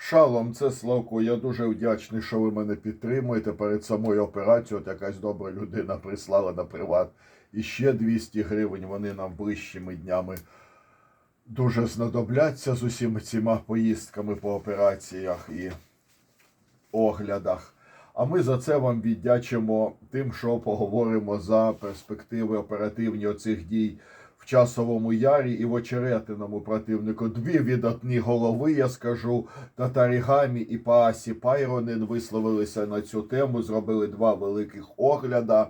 Шалом, це Славко. Я дуже вдячний, що ви мене підтримуєте перед самою операцією. От якась добра людина прислала на приват. І ще 200 гривень. Вони нам ближчими днями дуже знадобляться з усіма цими поїздками по операціях і оглядах. А ми за це вам віддячимо тим, що поговоримо за перспективи оперативні оцих дій часовому ярі і в очеретиному противнику. Дві видатні голови, я скажу, Татарі Гамі і Паасі Пайронин висловилися на цю тему, зробили два великих огляда.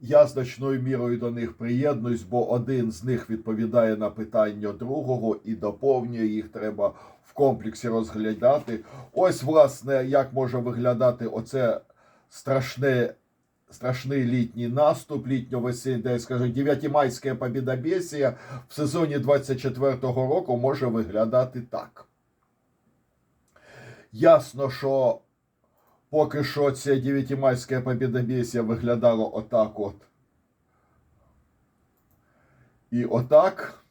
Я значною мірою до них приєднуюсь, бо один з них відповідає на питання другого і доповнює їх. Треба в комплексі розглядати. Ось, власне, як може виглядати оце страшне, страшний літній наступ, літньо-весінний, скажімо, дев'ятимайське побідобєсія в сезоні 24-го року може виглядати так. Ясно, що поки що це дев'ятимайське побідобєсія виглядало отак от. І отак.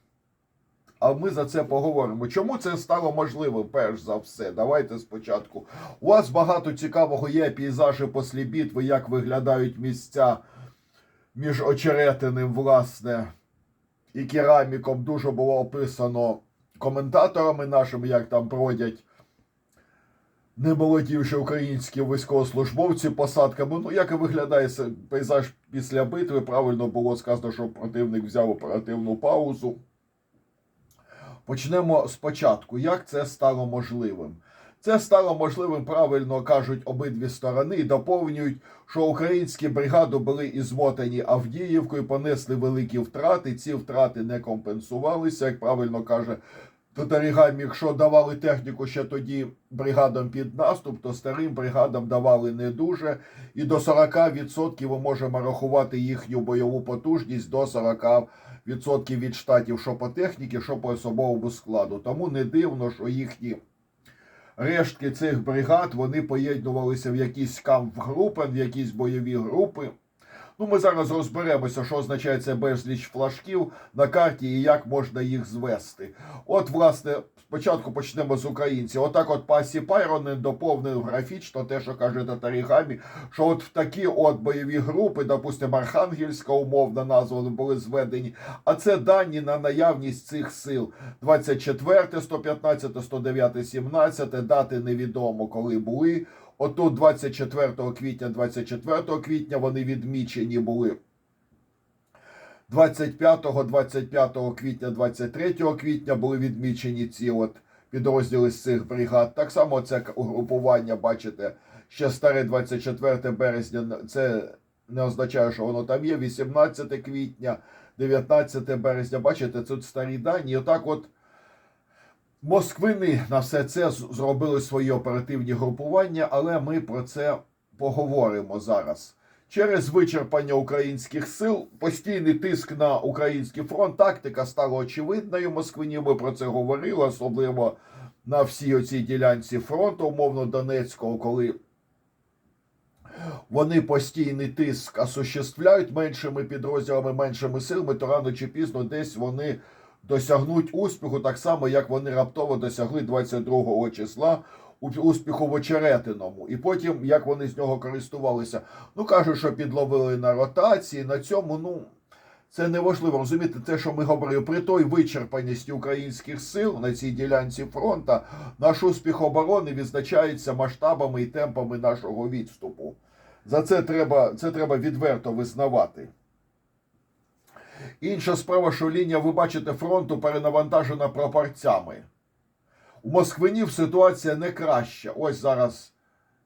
А ми за це поговоримо. Чому це стало можливим, перш за все? Давайте спочатку. У вас багато цікавого є пейзажі після битви, як виглядають місця між очеретиним, власне, і кераміком. Дуже було описано коментаторами нашими, як там бродять немолодівші українські військовослужбовці посадками. Ну, як і виглядає пейзаж після битви, правильно було сказано, що противник взяв оперативну паузу. Почнемо спочатку. Як це стало можливим? Це стало можливим, правильно кажуть обидві сторони, і доповнюють, що українські бригади були ізмотані Авдіївкою, понесли великі втрати. Ці втрати не компенсувалися, як правильно каже Татарігам, якщо давали техніку ще тоді бригадам під наступ, то старим бригадам давали не дуже. І до 40% ми можемо рахувати їхню бойову потужність до 40% від штатів, що по техніці, що по особовому складу. Тому не дивно, що їхні рештки цих бригад вони поєднувалися в якісь камп-групи, в якісь бойові групи. Ну, ми зараз розберемося, що означає це безліч флажків на карті і як можна їх звести. От, власне, спочатку почнемо з українців. Отак, от Пасі Пайронен доповнив графічно те, що каже Татарігамі, що от в такі от бойові групи, допустимо, Архангельська умовна назва були зведені. А це дані на наявність цих сил. 24, 115, 109, 17, дати невідомо, коли були. Отут 24 квітня, 24 квітня вони відмічені були. 25, 25 квітня, 23 квітня були відмічені ці от підрозділи з цих бригад. Так само це угрупування, бачите, ще старе 24 березня. Це не означає, що воно там є. 18 квітня, 19 березня. Бачите, тут старі дані. І отак от. Москвини на все це зробили свої оперативні групування, але ми про це поговоримо зараз. Через вичерпання українських сил, постійний тиск на український фронт, тактика стала очевидною. Москвині ми про це говорили, особливо на всій оцій ділянці фронту, умовно Донецького, коли вони постійний тиск осуществляють меншими підрозділами, меншими силами, то рано чи пізно десь вони досягнуть успіху, так само, як вони раптово досягли 22 числа успіху в очеретиному. І потім, як вони з нього користувалися. Ну, кажуть, що підловили на ротації, на цьому, ну. Це неважливо розумієте, те, що ми говорили, при той вичерпаності українських сил на цій ділянці фронта, наш успіх оборони відзначається масштабами і темпами нашого відступу. За це треба, це треба відверто визнавати. Інша справа, що лінія, ви бачите, фронту перенавантажена прапорцями. У Москвинів ситуація не краща. Ось зараз,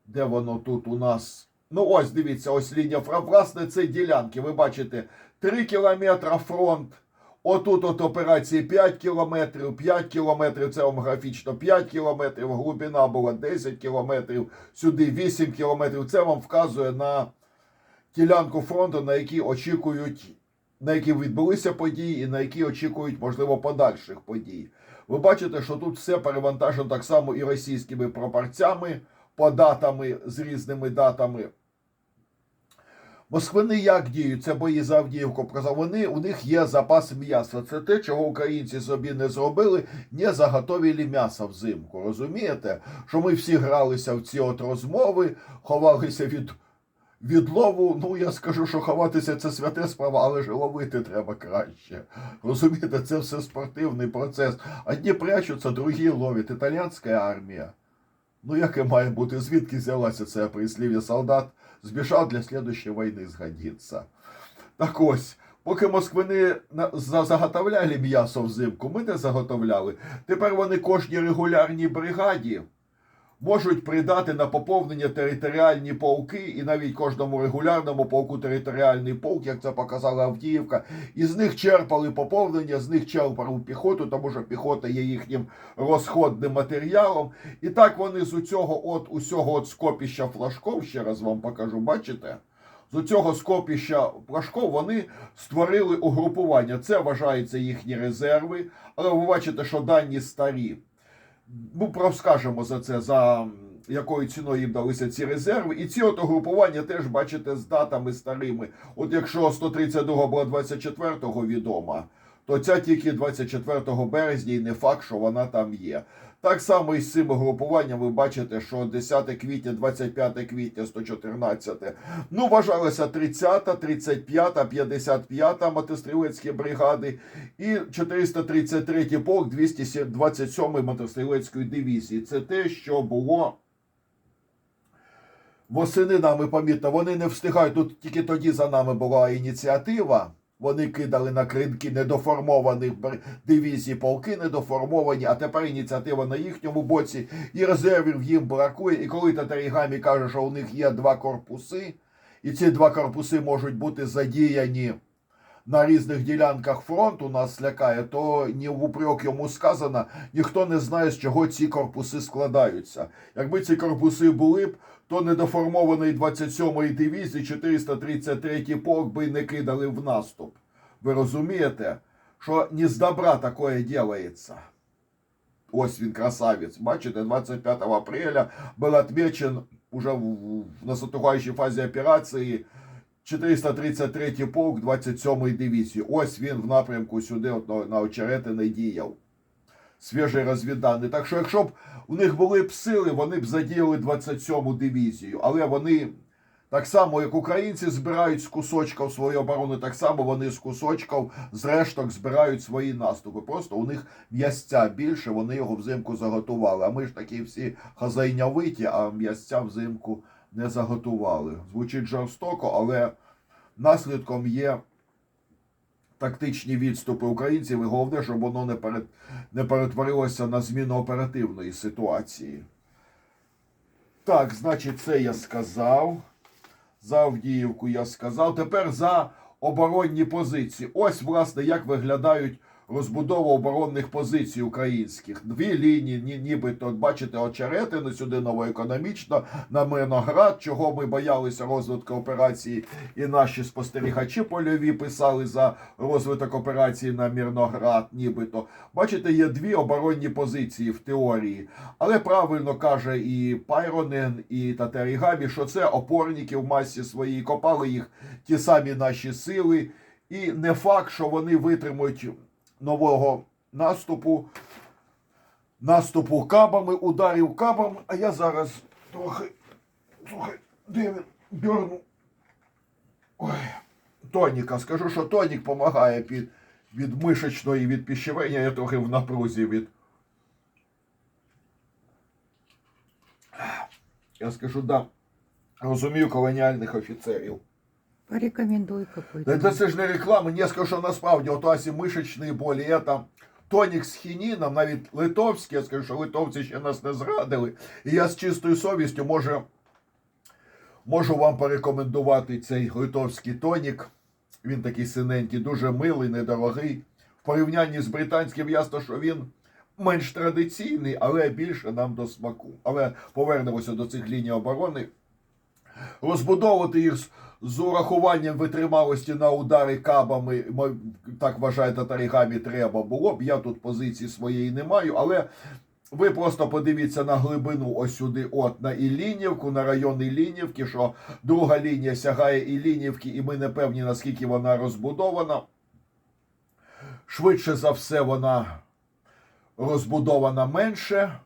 де воно тут у нас. Ну, ось дивіться, ось лінія. Власне, це ділянки. Ви бачите, 3 кілометра фронт. Отут от операції 5 кілометрів, 5 кілометрів, це вам графічно 5 кілометрів, глибина була 10 кілометрів, сюди 8 кілометрів. Це вам вказує на ділянку фронту, на якій очікують, на які відбулися події і на які очікують, можливо, подальших подій. Ви бачите, що тут все перевантажено так само і російськими пропорцями, по датами з різними датами. Москвини як діють? Це бої за Авдіївку. Вони у них є запас м'яса. Це те, чого українці собі не зробили, не заготовили м'яса взимку. Розумієте? Що ми всі гралися в ці от розмови, ховалися від. Від лову, ну я скажу, що ховатися це святе справа, але ж ловити треба краще. Розумієте, це все спортивний процес. Одні прячуться, другі ловлять. Італійська армія. Ну, яке має бути? Звідки взялася це прислів'я солдат? Збіжав для слідущої війни згодиться. Так ось, поки москвини заготовляли м'ясо взимку, ми не заготовляли. Тепер вони кожній регулярній бригаді можуть придати на поповнення територіальні полки і навіть кожному регулярному полку територіальний полк, як це показала Авдіївка. І з них черпали поповнення, з них черпали піхоту, тому що піхота є їхнім розходним матеріалом. І так вони з усього от усього от скопіща флажков, ще раз вам покажу, бачите? З цього скопіща флажков вони створили угрупування. Це вважаються їхні резерви, але ви бачите, що дані старі. Ми проскажемо за це, за якою ціною їм далися ці резерви. І ці от угрупування теж бачите з датами старими. От якщо 132 була 24-го відома, то ця тільки 24 березня і не факт, що вона там є. Так само і з цим угрупуванням ви бачите, що 10 квітня, 25 квітня, 114. Ну, вважалося 30, 35, 55 мотострілецькі бригади і 433 полк 227 мотострілецької дивізії. Це те, що було восени нами помітно. Вони не встигають. Тут тільки тоді за нами була ініціатива. Вони кидали на кринки недоформованих дивізії полки недоформовані, а тепер ініціатива на їхньому боці, і резервів їм бракує. І коли Татарігамі каже, що у них є два корпуси, і ці два корпуси можуть бути задіяні на різних ділянках фронту, нас лякає, то ні в упрек йому сказано, ніхто не знає, з чого ці корпуси складаються. Якби ці корпуси були б, то недоформованої 27-ї дивізії 433-й полк би не кидали в наступ. Ви розумієте, що не з добра таке ділається. Ось він красавець. Бачите, 25 апреля был отмечен уже в, наступаючій фазі операції 433 полк 27-ї дивізії. Ось він в напрямку сюди, от на, очеретини діяв. Свіжий розвідданий. Так що, якщо б у них були б сили, вони б задіяли 27-му дивізію. Але вони так само, як українці збирають з кусочків свою оборону, так само вони з кусочків, з решток збирають свої наступи. Просто у них м'ясця більше, вони його взимку заготували. А ми ж такі всі хазайнявиті, а м'ясця взимку не заготували. Звучить жорстоко, але наслідком є тактичні відступи українців, і головне, щоб воно не, перет... не перетворилося на зміну оперативної ситуації. Так, значить, це я сказав. За Авдіївку я сказав. Тепер за оборонні позиції. Ось, власне, як виглядають розбудова оборонних позицій українських. Дві лінії, ні, нібито, бачите, очеретини, сюди новоекономічно, на Мирноград, чого ми боялися розвитку операції, і наші спостерігачі польові писали за розвиток операції на Мирноград, нібито. Бачите, є дві оборонні позиції в теорії. Але правильно каже і Пайронен, і Татарігамі, що це опорники в масі своїй, копали їх ті самі наші сили. І не факт, що вони витримують нового наступу, наступу кабами, ударів кабами. А я зараз трохи, трохи, де він, дьорну. Ой, тоніка. Скажу, що тонік допомагає під, від мишечної, від піщевення. Я трохи в напрузі від. Я скажу, да. Розумію колоніальних офіцерів. Порекомендуй какой-то. Да, це ж не реклама, не скажу, що насправді от асі мишечні болі, я там тонік з хініном, навіть литовський, я скажу, що литовці ще нас не зрадили. І я з чистою совістю може, можу вам порекомендувати цей литовський тонік. Він такий синенький, дуже милий, недорогий. В порівнянні з британським ясно, що він менш традиційний, але більше нам до смаку. Але повернемося до цих ліній оборони розбудовувати їх з, урахуванням витрималості на удари кабами, так вважає татарігамі, треба було б. Я тут позиції своєї не маю, але ви просто подивіться на глибину ось сюди, от на Іллінівку, на район Іллінівки, що друга лінія сягає Іллінівки, і ми не певні, наскільки вона розбудована. Швидше за все, вона розбудована менше.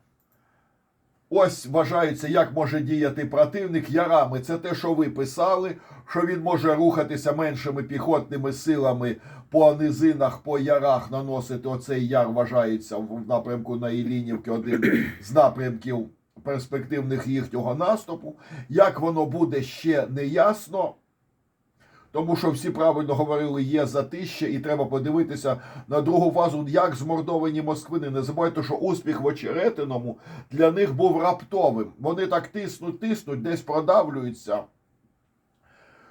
Ось вважається, як може діяти противник ярами. Це те, що ви писали, що він може рухатися меншими піхотними силами по низинах, по ярах, наносити оцей яр, вважається в напрямку на Ілінівки, один з напрямків перспективних їхнього наступу. Як воно буде ще не ясно. Тому що всі правильно говорили, є затища, і треба подивитися на другу фазу, як змордовані москвини. Не забувайте, що успіх в очеретиному для них був раптовим. Вони так тиснуть, тиснуть, десь продавлюються.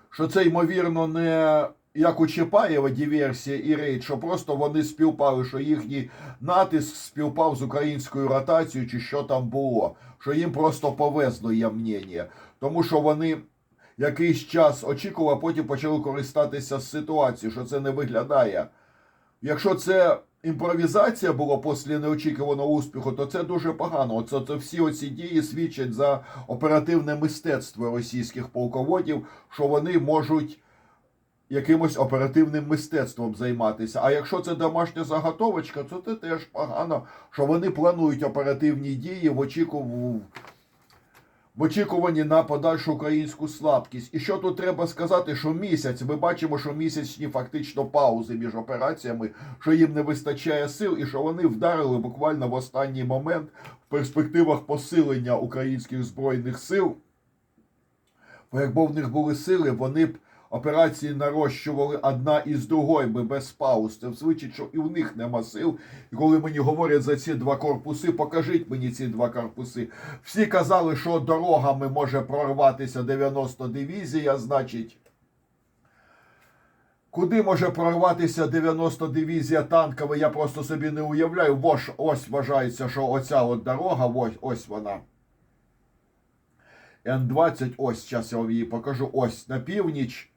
Що це, ймовірно, не як у Чапаєва диверсія і рейд, що просто вони співпали, що їхній натиск співпав з українською ротацією, чи що там було. Що їм просто повезло, є мнення. Тому що вони якийсь час очікував, а потім почали користатися з ситуацією, що це не виглядає. Якщо це імпровізація була після неочікуваного успіху, то це дуже погано. Оце, це всі оці дії свідчать за оперативне мистецтво російських полководів, що вони можуть якимось оперативним мистецтвом займатися. А якщо це домашня заготовочка, то це теж погано, що вони планують оперативні дії в очікуванні в очікуванні на подальшу українську слабкість. І що тут треба сказати, що місяць, ми бачимо, що місячні фактично паузи між операціями, що їм не вистачає сил, і що вони вдарили буквально в останній момент в перспективах посилення українських збройних сил. Бо якби в них були сили, вони б операції нарощували одна із другої без пауз. Це свідчить, що і в них нема сил. І коли мені говорять за ці два корпуси, покажіть мені ці два корпуси. Всі казали, що дорогами може прорватися 90 дивізія, значить. Куди може прорватися 90 дивізія танкова, я просто собі не уявляю. Ось, ось вважається, що оця от дорога, ось, ось вона. Н-20, ось, зараз я вам її покажу, ось на північ.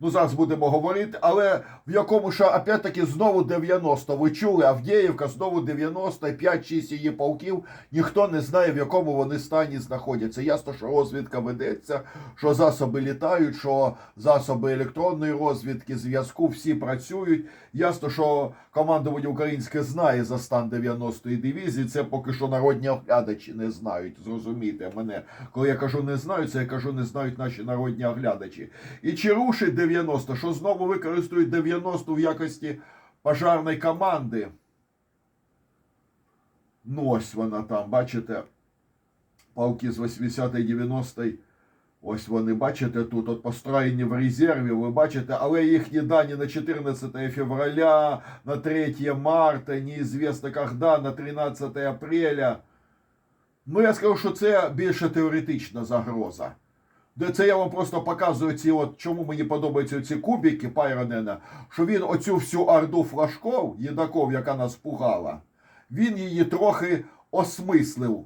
Ну, зараз будемо говорити, але в якому ще, опять-таки, знову 90. Ви чули, Авдіївка, знову 90, 5-6 її полків. Ніхто не знає, в якому вони стані знаходяться. Ясно, що розвідка ведеться, що засоби літають, що засоби електронної розвідки, зв'язку, всі працюють. Ясно, що командування українське знає за стан 90-ї дивізії. Це поки що народні оглядачі не знають. Зрозумійте мене. Коли я кажу не знають, це я кажу не знають наші народні оглядачі. І чи рушить 90, що знову використають 90 в якості пожарної команди. Ну, ось вона там, бачите, палки з 80 90 Ось вони, бачите, тут от построєні в резерві, ви бачите, але їхні дані на 14 февраля, на 3 марта, неізвісно коли, на 13 апреля. Ну, я скажу, що це більше теоретична загроза. Це я вам просто показую ці, от чому мені подобаються ці кубики Пайронена, що він оцю всю орду флажков, їдаков, яка нас пугала, він її трохи осмислив.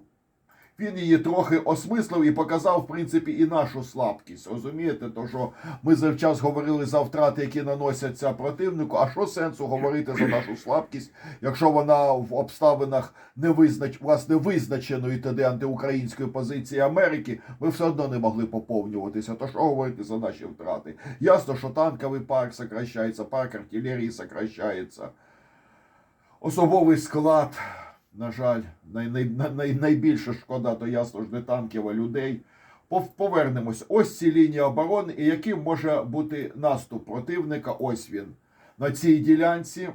Він її трохи осмислив і показав, в принципі, і нашу слабкість. Розумієте, то що ми завчас говорили за втрати, які наносяться противнику. А що сенсу говорити за нашу слабкість, якщо вона в обставинах не визнач... власне визначеної тоді антиукраїнської позиції Америки, ми все одно не могли поповнюватися. То що говорити за наші втрати? Ясно, що танковий парк сокращається, парк артилерії сокращається. Особовий склад. На жаль, най, най, най, найбільше шкода, то ясно ж не танків, а людей. Пов- Повернемось. Ось ці лінії оборони, і яким може бути наступ противника. Ось він. На цій ділянці.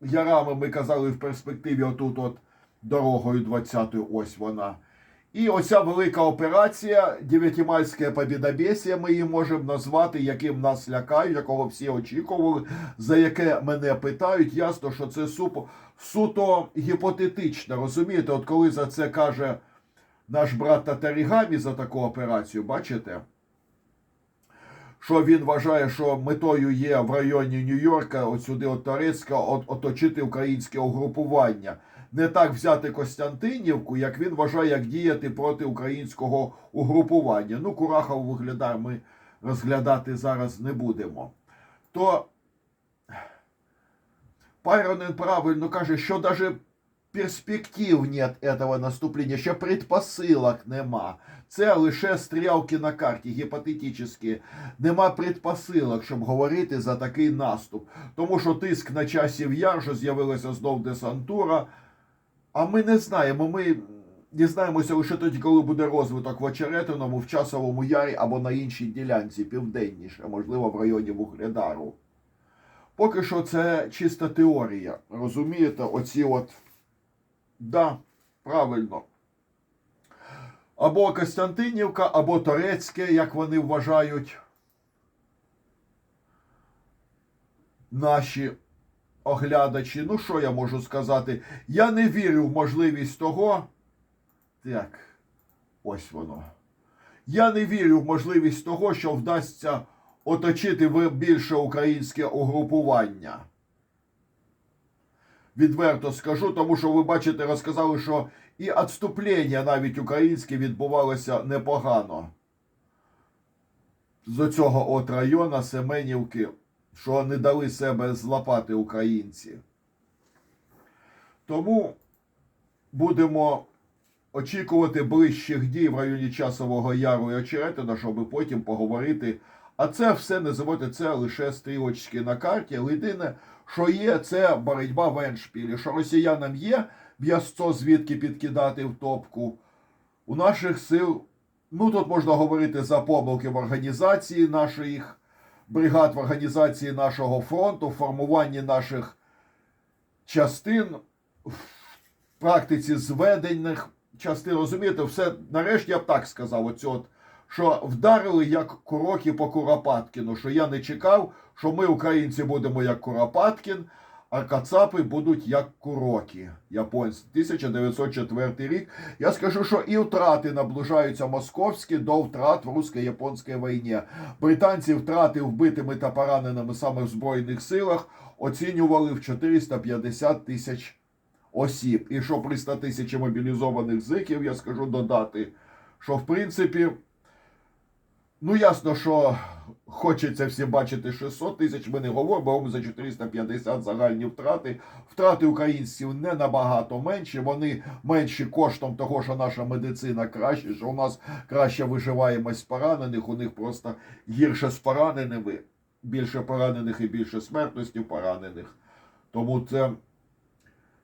Ярами ми казали в перспективі, отут от дорогою 20-ю, ось вона. І оця велика операція, Дев'ятимальське побідобєсія, ми її можемо назвати, яким нас лякають, якого всі очікували, за яке мене питають. Ясно, що це супо, суто гіпотетично. Розумієте, от коли за це каже наш брат Татарігамі за таку операцію, бачите? Що він вважає, що метою є в районі Нью-Йорка, от сюди от Торецька, от, оточити українське угрупування. Не так взяти Костянтинівку, як він вважає, як діяти проти українського угрупування. Ну, Курахов виглядає, ми розглядати зараз не будемо. То Пайронен правильно каже, що навіть перспектив нет этого наступлення, ще предпосилок нема. Це лише стрілки на карті, гіпотетичні. Нема предпосилок, щоб говорити за такий наступ. Тому що тиск на часів яр, що з'явилася знов десантура. А ми не знаємо. Ми дізнаємося лише тоді, коли буде розвиток в Очеретиному, в часовому ярі або на іншій ділянці, південніше, можливо, в районі Вугледару. Поки що це чиста теорія. Розумієте, оці от. Да, правильно. Або Костянтинівка, або Торецьке, як вони вважають. Наші оглядачі. Ну, що я можу сказати? Я не вірю в можливість того. Так, ось воно. Я не вірю в можливість того, що вдасться оточити більше українське угрупування. Відверто скажу, тому що ви бачите, розказали, що і відступлення навіть українське відбувалося непогано. З цього от району Семенівки, що не дали себе злапати українці. Тому будемо очікувати ближчих дій в районі Часового Яру і Очеретина, щоб потім поговорити. А це все забудьте, це лише стрілочки на карті. Єдине, що є, це боротьба в Еншпілі. Що росіянам є м'ясцо звідки підкидати в топку. У наших сил, ну тут можна говорити за помилки в організації наших бригад, в організації нашого фронту, формуванні наших частин, в практиці зведених частин. Розумієте, все нарешті я б так сказав. Оцю от, що вдарили як куроки по Куропаткіну, що я не чекав, що ми, українці, будемо як Куропаткін, а кацапи будуть як куроки японці. 1904 рік. Я скажу, що і втрати наближаються московські до втрат в русько-японській війні. Британці втрати вбитими та пораненими саме в Збройних силах оцінювали в 450 тисяч осіб. І що при 100 тисячі мобілізованих зиків, я скажу додати, що в принципі, ну ясно, що хочеться всі бачити 600 тисяч, ми не говоримо, за 450 загальні втрати. Втрати українців не набагато менші, вони менші коштом того, що наша медицина краще, що у нас краща виживаємость поранених, у них просто гірше з пораненими, більше поранених і більше смертності поранених. Тому це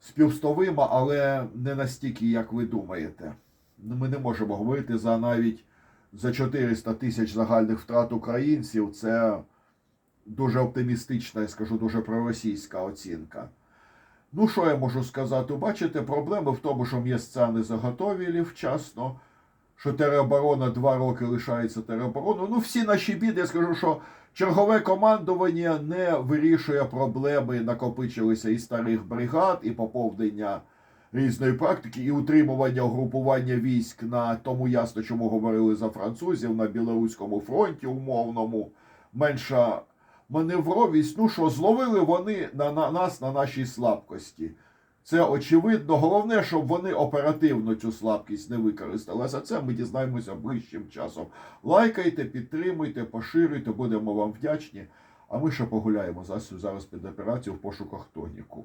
співставимо, але не настільки, як ви думаєте. Ми не можемо говорити за навіть за 400 тисяч загальних втрат українців. Це дуже оптимістична, я скажу, дуже проросійська оцінка. Ну, що я можу сказати? Бачите, проблеми в тому, що місця не заготовили вчасно, що тероборона два роки лишається теробороною. Ну, всі наші біди, я скажу, що чергове командування не вирішує проблеми, накопичилися і старих бригад, і поповнення різної практики, і утримування угрупування військ на тому ясно, чому говорили за французів на білоруському фронті умовному, менша маневровість. Ну що, зловили вони на, на нас на нашій слабкості. Це очевидно. Головне, щоб вони оперативно цю слабкість не використали. За це ми дізнаємося ближчим часом. Лайкайте, підтримуйте, поширюйте, будемо вам вдячні. А ми ще погуляємо зараз, зараз під операцію в пошуках тоніку.